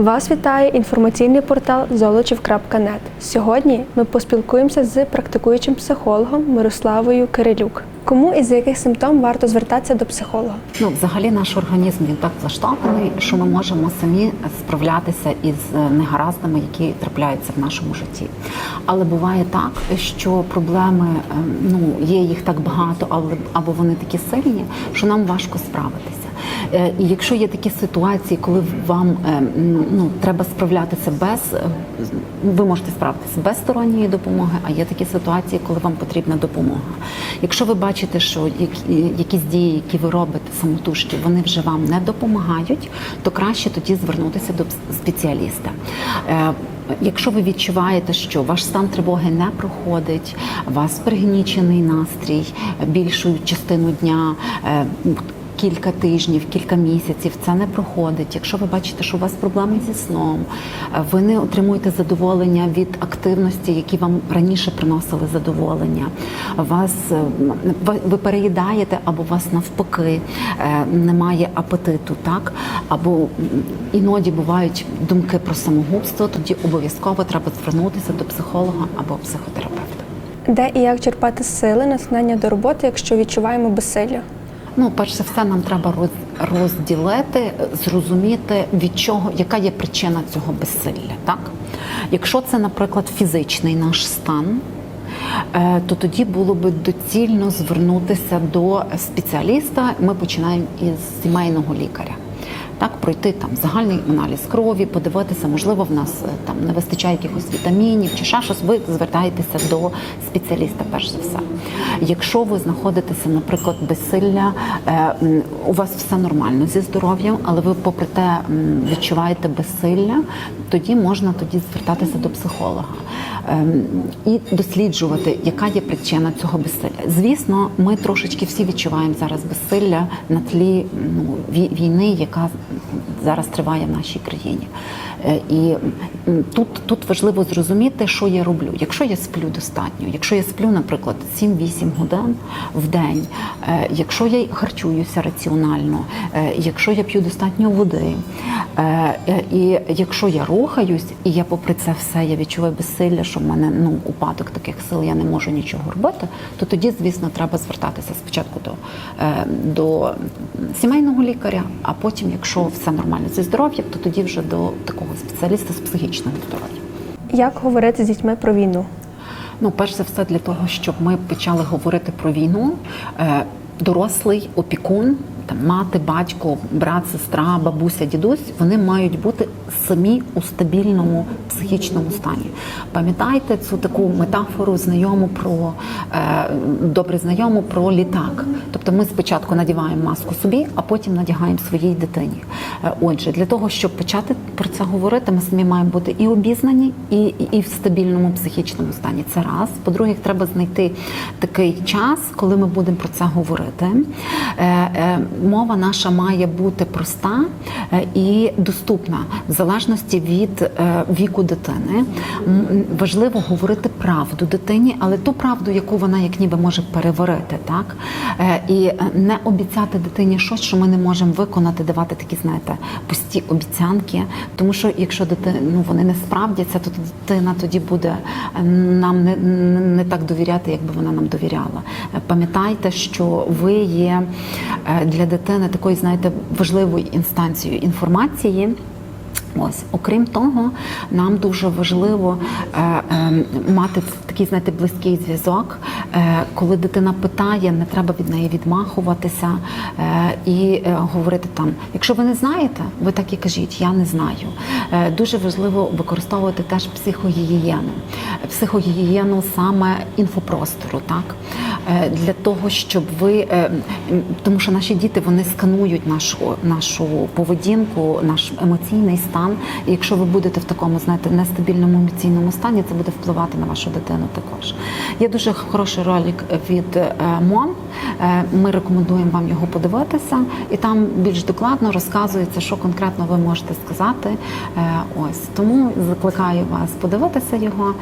Вас вітає інформаційний портал золочів.нет. Сьогодні ми поспілкуємося з практикуючим психологом Мирославою Кирилюк. Кому і з яких симптом варто звертатися до психолога? Ну, взагалі, наш організм він так влаштований, що ми можемо самі справлятися із е, негараздами, які трапляються в нашому житті. Але буває так, що проблеми е, ну є їх так багато, але або вони такі сильні, що нам важко справитися. Е, І якщо є такі ситуації, коли вам е, ну треба справлятися без е, ви можете справитися без сторонньої допомоги, а є такі ситуації, коли вам потрібна допомога. Якщо ви бачите, що якісь дії, які ви робите самотужки, вони вже вам не допомагають, то краще тоді звернутися до спеціаліста. Якщо ви відчуваєте, що ваш стан тривоги не проходить, у вас пригнічений настрій більшу частину дня. Кілька тижнів, кілька місяців це не проходить. Якщо ви бачите, що у вас проблеми зі сном, ви не отримуєте задоволення від активності, які вам раніше приносили задоволення. Вас е, ви- ви переїдаєте, або у вас навпаки е, немає апетиту, так або іноді бувають думки про самогубство. Тоді обов'язково треба звернутися до психолога або психотерапевта. Де і як черпати сили, натхнення до роботи, якщо відчуваємо безсилля? Ну, перш за все, нам треба роз- розділити, зрозуміти, від чого, яка є причина цього безсилля. Так? Якщо це, наприклад, фізичний наш стан, е, то тоді було би доцільно звернутися до спеціаліста. Ми починаємо із сімейного лікаря. Так, пройти там загальний аналіз крові, подивитися, можливо, в нас е, там не вистачає якихось вітамінів чи ще щось. Ви звертаєтеся до спеціаліста, перш за все. Якщо ви знаходитеся, наприклад, безсилля, е, у вас все нормально зі здоров'ям, але ви, попри те, відчуваєте безсилля, тоді можна тоді звертатися до психолога ем, і досліджувати, яка є причина цього безсилля. Звісно, ми трошечки всі відчуваємо зараз безсилля на тлі ну, війни, яка happened. Зараз триває в нашій країні. Е, І тут, тут важливо зрозуміти, що я роблю. Якщо я сплю достатньо, якщо я сплю, наприклад, 7-8 годин в день, е, якщо я харчуюся раціонально, е, якщо я п'ю достатньо води, і якщо я рухаюсь, і я попри це все я відчуваю безсилля, що в мене ну упадок таких сил, я не можу нічого робити, то тоді, звісно, треба звертатися спочатку до, до сімейного лікаря, а потім, якщо все нормально зі здоров'ям, то тоді вже до такого спеціаліста з психічного здоров'я. Як говорити з дітьми про війну? Ну, перш за все, для того, щоб ми почали говорити про війну, е, дорослий опікун, там мати, батько, брат, сестра, бабуся, дідусь, вони мають бути самі у стабільному психічному стані. Пам'ятайте цю таку метафору знайому про е, добре знайому про літак. Тобто ми спочатку надіваємо маску собі, а потім надягаємо своїй дитині. Е, Отже, для того, щоб почати про це говорити, ми самі маємо бути і обізнані, і, і, в стабільному психічному стані. Це раз. По-друге, треба знайти такий час, коли ми будемо про це говорити. Мова наша має бути проста е, і доступна в залежності від е, віку дитини. Важливо говорити правду дитині, але ту правду, яку вона як ніби може переварити, так Е, і не обіцяти дитині щось, що ми не можемо виконати, давати такі, знаєте, пусті обіцянки. Тому що якщо дитина ну вони не справдяться, то дитина тоді буде нам не, не, так довіряти, якби вона нам довіряла. Пам'ятайте, що ви є е, для дитини такою, знаєте, важливою інстанцією інформації. Ось, окрім того, нам дуже важливо е, е, мати такий, знаєте, близький зв'язок. Е, коли дитина питає, не треба від неї відмахуватися е, і е, говорити там. Якщо ви не знаєте, ви так і кажіть, я не знаю. Дуже важливо використовувати теж психогігієну, психогігієну саме інфопростору, так для того, щоб ви тому що наші діти вони сканують нашу нашу поведінку, наш емоційний стан. І якщо ви будете в такому, знаєте, нестабільному емоційному стані, це буде впливати на вашу дитину також. Є дуже хороший ролик від е, МОН. Е, Ми рекомендуємо вам його подивитися, і там більш докладно розказується, що конкретно ви можете сказати. Е, Ось тому закликаю вас подивитися його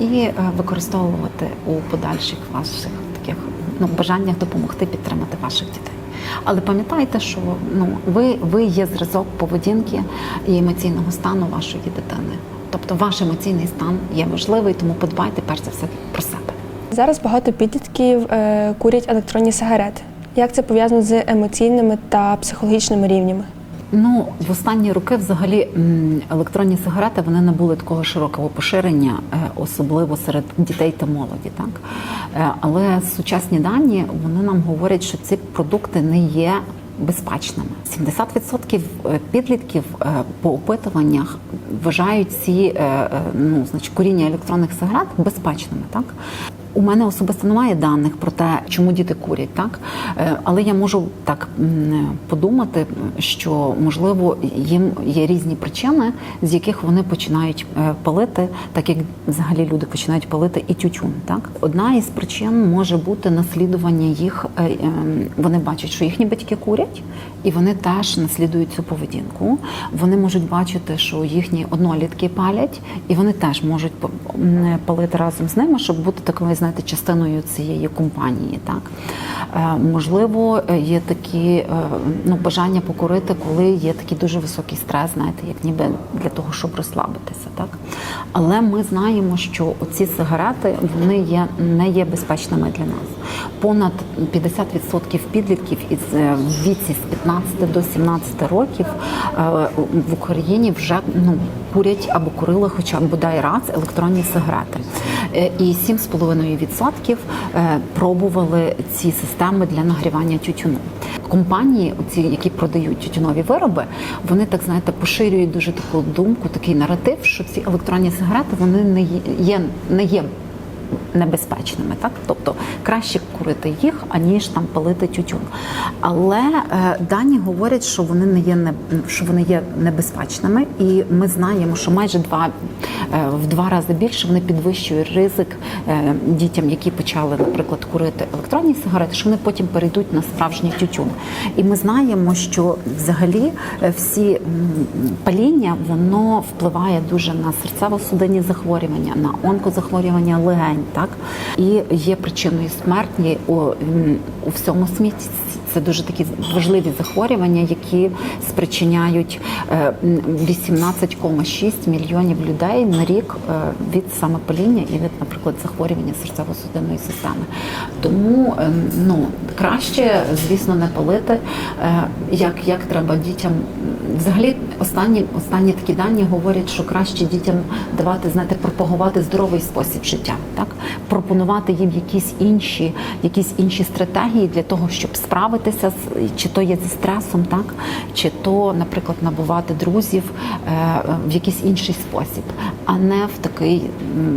і використовувати у подальших ваших таких ну бажаннях допомогти підтримати ваших дітей. Але пам'ятайте, що ну ви, ви є зразок поведінки і емоційного стану вашої дитини. Тобто ваш емоційний стан є важливий, тому подбайте перш за все про себе. Зараз багато підлітків е, курять електронні сигарети. Як це пов'язано з емоційними та психологічними рівнями? Ну, в останні роки взагалі електронні сигарети вони набули такого широкого поширення, е, особливо серед дітей та молоді. Так Е, але сучасні дані вони нам говорять, що ці продукти не є. Безпечними 70% підлітків по опитуваннях вважають ці ну, значить, куріння електронних сигарет безпечними. Так у мене особисто немає даних про те, чому діти курять, так Е, але я можу так подумати, що можливо їм є різні причини, з яких вони починають е, палити, так як взагалі люди починають палити і тютюн. Так одна із причин може бути наслідування їх. е, ем, Вони бачать, що їхні батьки курять, і вони теж наслідують цю поведінку. Вони можуть бачити, що їхні однолітки палять, і вони теж можуть палити разом з ними, щоб бути такою, знаєте, частиною цієї компанії. Так Е, можливо, е, є такі е, ну, бажання покурити, коли є такий дуже високий стрес, знаєте, як ніби для того, щоб розслабитися. Так але ми знаємо, що ці сигарети вони є не є безпечними для нас. Понад 50% підлітків із віці з 15 до 17 років в Україні вже ну курять або курили, хоча б бодай раз електронні сигарети. І 7,5% е, пробували ці системи для нагрівання тютюну. Компанії, ці, які продають тютюнові вироби, вони так знаєте поширюють дуже таку думку, такий наратив, що ці електронні сигарети вони не є не є небезпечними, так тобто краще курити їх, аніж там палити тютюн. Але е, дані говорять, що вони не є не що вони є небезпечними, і ми знаємо, що майже два е, в два рази більше вони підвищують ризик е, дітям, які почали, наприклад, курити електронні сигарети, що вони потім перейдуть на справжній тютюн. І ми знаємо, що взагалі е, всі паління воно впливає дуже на серцево-судинні захворювання, на онкозахворювання легень, так і є причиною смерті у, у всьому світі. Це дуже такі важливі захворювання, які спричиняють е, 18,6 мільйонів людей на рік е, від самопаління і від, наприклад, захворювання серцево-судинної системи. Тому е, ну краще, звісно, не палити. Е, Як, як треба дітям взагалі останні останні такі дані говорять, що краще дітям давати, знаєте, пропагувати здоровий спосіб життя, так пропонувати їм якісь інші, якісь інші стратегії для того, щоб справитися з чи то є зі стресом, так чи то, наприклад, набувати друзів е, в якийсь інший спосіб, а не в такий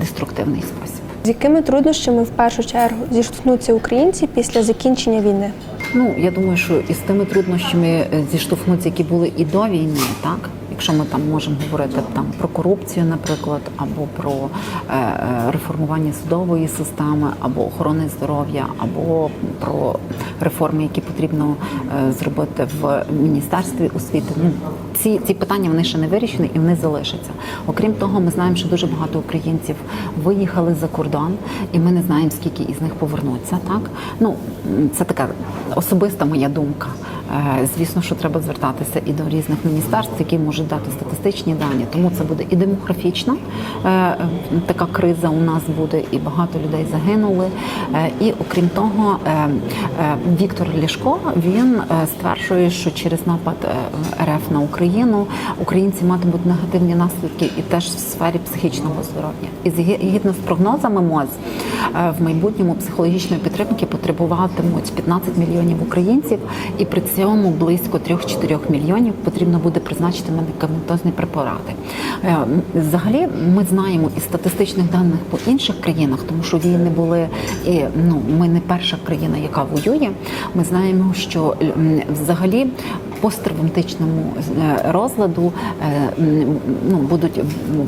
деструктивний спосіб. З якими труднощами в першу чергу зіштовхнуться українці після закінчення війни? Ну я думаю, що із тими труднощами е, зіштовхнуться, які були і до війни, так. Якщо ми там можемо говорити там про корупцію, наприклад, або про е, е, реформування судової системи, або охорони здоров'я, або про реформи, які потрібно е, зробити в міністерстві освіти. Ну ці, ці питання вони ще не вирішені і вони залишаться. Окрім того, ми знаємо, що дуже багато українців виїхали за кордон, і ми не знаємо, скільки із них повернуться. Так ну це така особиста моя думка. Е, Звісно, що треба звертатися і до різних міністерств, які можуть дати статистичні дані. Тому це буде і демографічна е, така криза у нас буде, і багато людей загинули. Е, І окрім того, Віктор Ляшко він стверджує, що через напад РФ на Україну українці матимуть негативні наслідки і теж в сфері психічного здоров'я. І згідно з прогнозами МОЗ, е, в майбутньому психологічної підтримки потребуватимуть 15 мільйонів українців, і при цьому близько 3-4 мільйонів потрібно буде призначити медикаментозні препарати. Е, Взагалі, ми знаємо із статистичних даних по інших країнах, тому що війни були і ну ми не перша країна, яка воює. Ми знаємо, що взагалі посттравматичному е, розладу е, ну, будуть,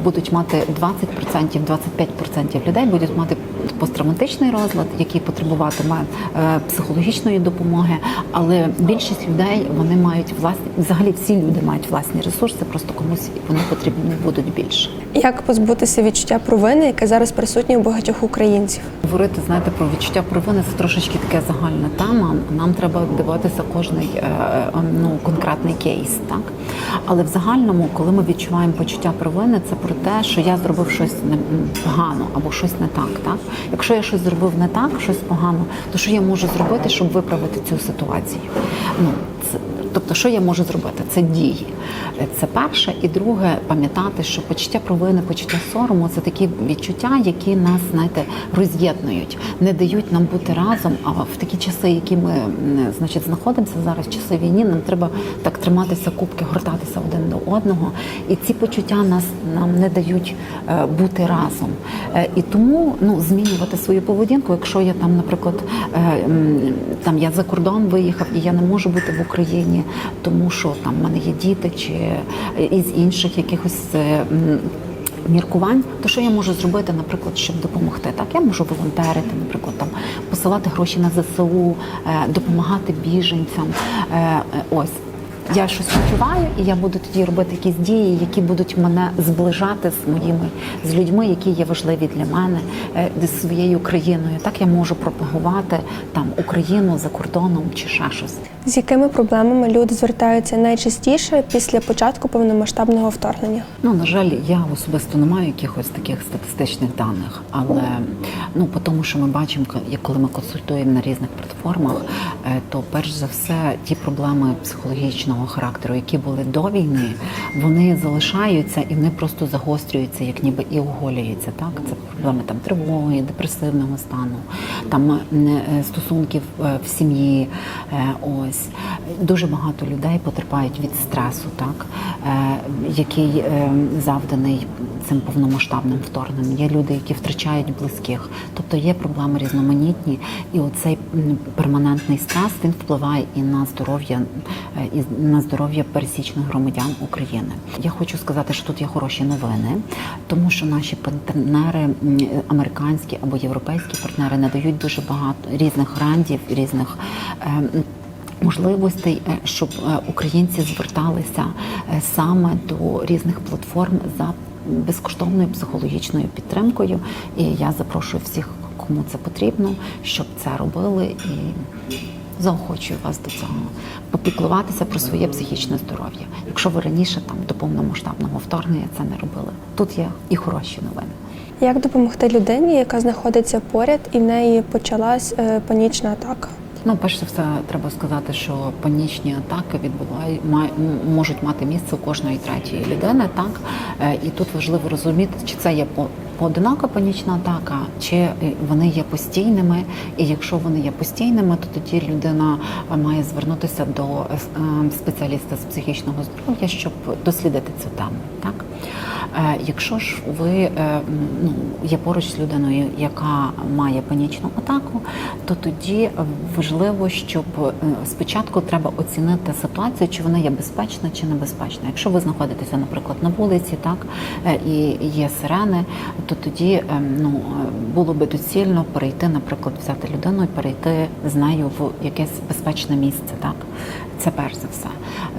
будуть мати 20%, 25% людей будуть мати посттравматичний розлад, який потребуватиме е, психологічної допомоги. Але більшість людей вони мають власні, взагалі всі люди мають власні ресурси, просто комусь вони потрібні будуть більше. Як позбутися відчуття провини, яке зараз присутнє у багатьох українців? Говорити, знаєте, про відчуття провини це трошечки таке загальна тема. Нам треба дивитися кожний е, ну, конкретний кейс, так? Але в загальному, коли ми відчуваємо почуття провини, це про те, що я зробив щось погано або щось не так. так? Якщо я щось зробив не так, щось погано, то що я можу зробити, щоб виправити цю ситуацію? Ну, це, Тобто, що я можу зробити? Це дії. Це перше. І друге, пам'ятати, що почуття провини, почуття сорому це такі відчуття, які нас, знаєте, роз'єднують, не дають нам бути разом. А в такі часи, які ми значить, знаходимося зараз, часи війни, нам треба так триматися кубки, гортатися один до одного. І ці почуття нас нам не дають е, бути разом. Е, і тому ну, змінювати свою поведінку, якщо я там, наприклад, е, там я за кордон виїхав і я не можу бути в Україні, тому що там в мене є діти чи із інших якихось. е, Міркувань, то що я можу зробити, наприклад, щоб допомогти? Так, я можу волонтерити, наприклад, там посилати гроші на ЗСУ, е, допомагати біженцям. Е, ось я щось відчуваю, і я буду тоді робити якісь дії, які будуть мене зближати з моїми з людьми, які є важливі для мене, зі своєю країною. Так я можу пропагувати там Україну за кордоном чи ще щось. З якими проблемами люди звертаються найчастіше після початку повномасштабного вторгнення? Ну, на жаль, я особисто не маю якихось таких статистичних даних, але ну по тому, що ми бачимо, коли ми консультуємо на різних платформах, е, то перш за все ті проблеми психологічного характеру, які були до війни, вони залишаються і вони просто загострюються, як ніби і оголюються. Так, це проблеми там тривоги, депресивного стану, там е, стосунків е, в сім'ї. Е, Ось дуже багато людей потерпають від стресу, так е, який е, завданий цим повномасштабним вторгненням. Є люди, які втрачають близьких, тобто є проблеми різноманітні, і оцей перманентний стрес він впливає і на здоров'я е, і на здоров'я пересічних громадян України. Я хочу сказати, що тут є хороші новини, тому що наші партнери американські або європейські партнери надають дуже багато різних грантів, різних. е, можливостей, е, щоб е, українці зверталися е, саме до різних платформ за безкоштовною психологічною підтримкою. І я запрошую всіх, кому це потрібно, щоб це робили і. Заохочую вас до цього попіклуватися про своє психічне здоров'я. Якщо ви раніше там до повномасштабного вторгнення це не робили, тут є і хороші новини. Як допомогти людині, яка знаходиться поряд, і в неї почалась панічна атака? Ну, перш за все, треба сказати, що панічні атаки відбувають можуть мати місце у кожної третьої людини, так? Е, і тут важливо розуміти, чи це є по- поодинока панічна атака, чи е, вони є постійними. І якщо вони є постійними, то тоді людина е, має звернутися до е, спеціаліста з психічного здоров'я, щоб дослідити цю тему. Так якщо ж ви ну, є поруч з людиною, яка має панічну атаку, то тоді важливо, щоб спочатку треба оцінити ситуацію, чи вона є безпечна чи небезпечна. Якщо ви знаходитеся, наприклад, на вулиці, так і є сирени, то тоді е, ну е, було би доцільно перейти, наприклад, взяти людину і перейти з нею в якесь безпечне місце. Так, це перш за все.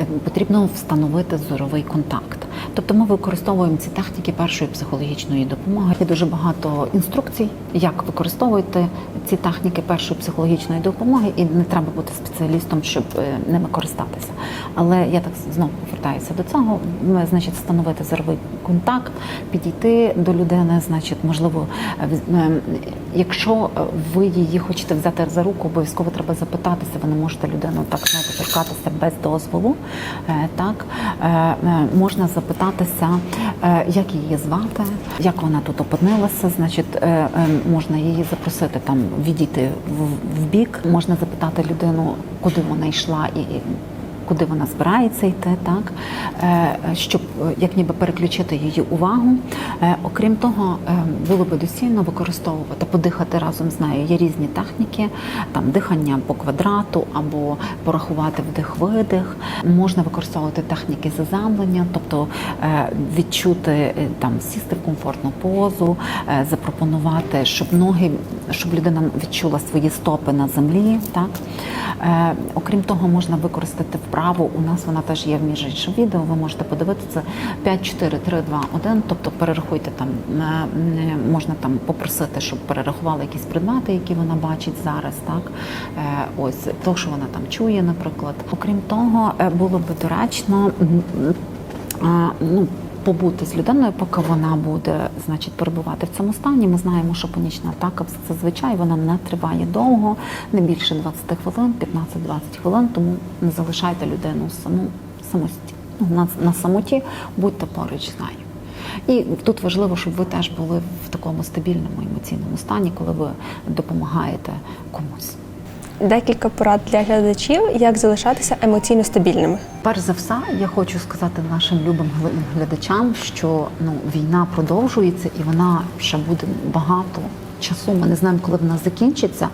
Е, Потрібно встановити зоровий контакт. Тобто ми використовуємо ці техніки першої психологічної допомоги. Є дуже багато інструкцій, як використовувати ці техніки першої психологічної допомоги, і не треба бути спеціалістом, щоб е, ними користатися. Але я так знову повертаюся до цього. Ми, значить, встановити зоровий контакт, підійти до людини, значить, можливо, е, в- е, якщо е, ви її хочете взяти за руку, обов'язково треба запитатися. Ви не можете людину так знаєте, торкатися без дозволу. Так можна запитатися, е, як її звати, як вона тут опинилася. Значить, е, е, можна її запросити там відійти в, в бік. Можна запитати людину, куди вона йшла і. Куди вона збирається йти, так е, щоб е, як ніби переключити її увагу. Е, Окрім того, було би доцільно використовувати, подихати разом з нею. Є різні техніки, там дихання по квадрату або порахувати вдих-видих. Можна використовувати техніки заземлення, тобто відчути там сісти в комфортну позу, запропонувати, щоб ноги, щоб людина відчула свої стопи на землі. Так окрім того, можна використати вправу. У нас вона теж є в між іншим відео. Ви можете подивитися 5, 4, 3, 2, 1, Тобто перерахуйте там, можна там попросити, щоб перерахували якісь предмети, які вона бачить зараз. Так Е, ось то, що вона там чує, наприклад. Окрім того, е, було би доречно. ну, побути з людиною, поки вона буде значить, перебувати в цьому стані. Ми знаємо, що панічна атака зазвичай вона не триває довго, не більше 20 хвилин, 15-20 хвилин, тому не залишайте людину саму самості, ну, на, на самоті, будьте поруч з нею. І тут важливо, щоб ви теж були в такому стабільному емоційному стані, коли ви допомагаєте комусь. Декілька порад для глядачів, як залишатися емоційно стабільними. Перш за все, я хочу сказати нашим любим глядачам, що ну війна продовжується і вона ще буде багато часу. Ми не знаємо, коли вона закінчиться.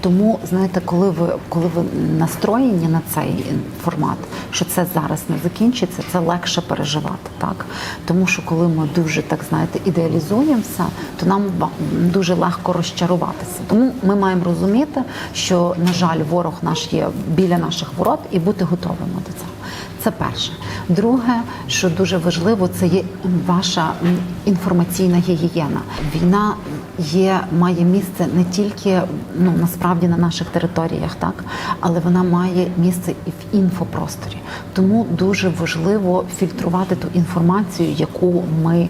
Тому знаєте, коли ви коли ви настроєні на цей формат, що це зараз не закінчиться, це легше переживати, так тому що коли ми дуже так знаєте ідеалізуємо все, то нам дуже легко розчаруватися. Тому ми маємо розуміти, що на жаль, ворог наш є біля наших ворот, і бути готовими до цього. Це перше. Друге, що дуже важливо, це є ваша інформаційна гігієна. Війна є, має місце не тільки ну насправді на наших територіях, так але вона має місце і в інфопросторі. Тому дуже важливо фільтрувати ту інформацію, яку ми е,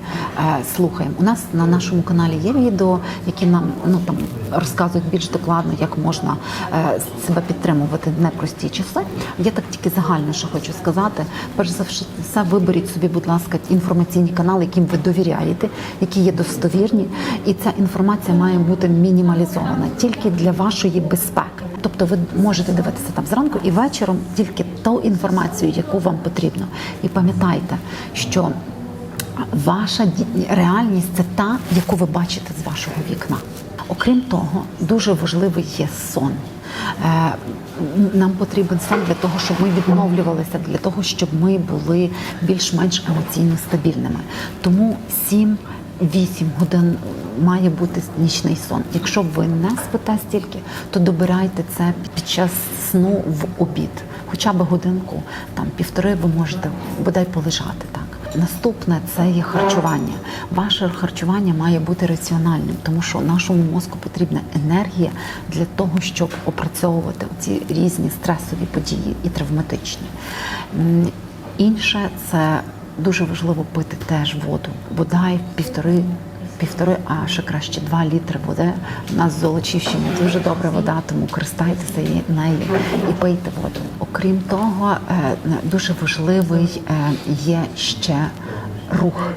слухаємо. У нас на нашому каналі є відео, які нам ну там розказують більш докладно, як можна е, себе підтримувати в непрості часи. Я так тільки загально що хочу сказати. Перш за все, виберіть собі, будь ласка, інформаційні канали, яким ви довіряєте, які є достовірні, і ця інформація має бути мінімалізована тільки для вашої безпеки. Тобто ви можете дивитися там зранку і вечором тільки ту інформацію, яку вам потрібно. І пам'ятайте, що ваша реальність це та, яку ви бачите з вашого вікна. Окрім того, дуже важливий є сон. Е, Нам потрібен сон для того, щоб ми відновлювалися, для того, щоб ми були більш-менш емоційно стабільними. Тому 7 8 годин має бути нічний сон. Якщо ви не спите стільки, то добирайте це під час сну в обід. Хоча б годинку, там півтори ви можете бодай полежати так. Наступне це є харчування. Ваше харчування має бути раціональним, тому що нашому мозку потрібна енергія для того, щоб опрацьовувати ці різні стресові події і травматичні. Інше це дуже важливо пити теж воду. Бодай півтори. Півтори, а ще краще два літри води. У нас в Золочівщині дуже добра вода, тому користайтеся нею і пийте воду. Окрім того, е, дуже важливий е, є ще рух.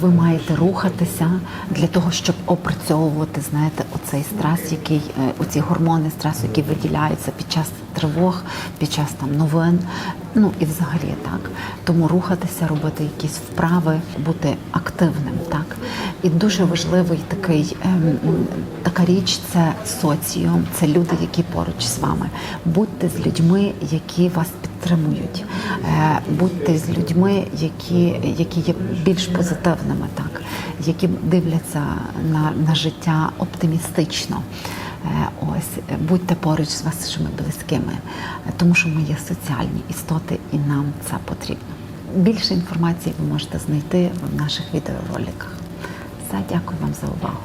Ви маєте рухатися для того, щоб опрацьовувати, знаєте, оцей стрес, який е, оці гормони стресу, які виділяються під час тривог, під час там новин. Ну і взагалі так. Тому рухатися, робити якісь вправи, бути активним, так. І дуже важливий такий ем, така річ це соціум, це люди, які поруч з вами. Будьте з людьми, які вас підтримують. Е, Будьте з людьми, які, які є більш позитивними, так, які дивляться на, на життя оптимістично. Е, Ось будьте поруч з вашими близькими, тому що ми є соціальні істоти, і нам це потрібно. Більше інформації ви можете знайти в наших відеороликах. Все, дякую вам за увагу.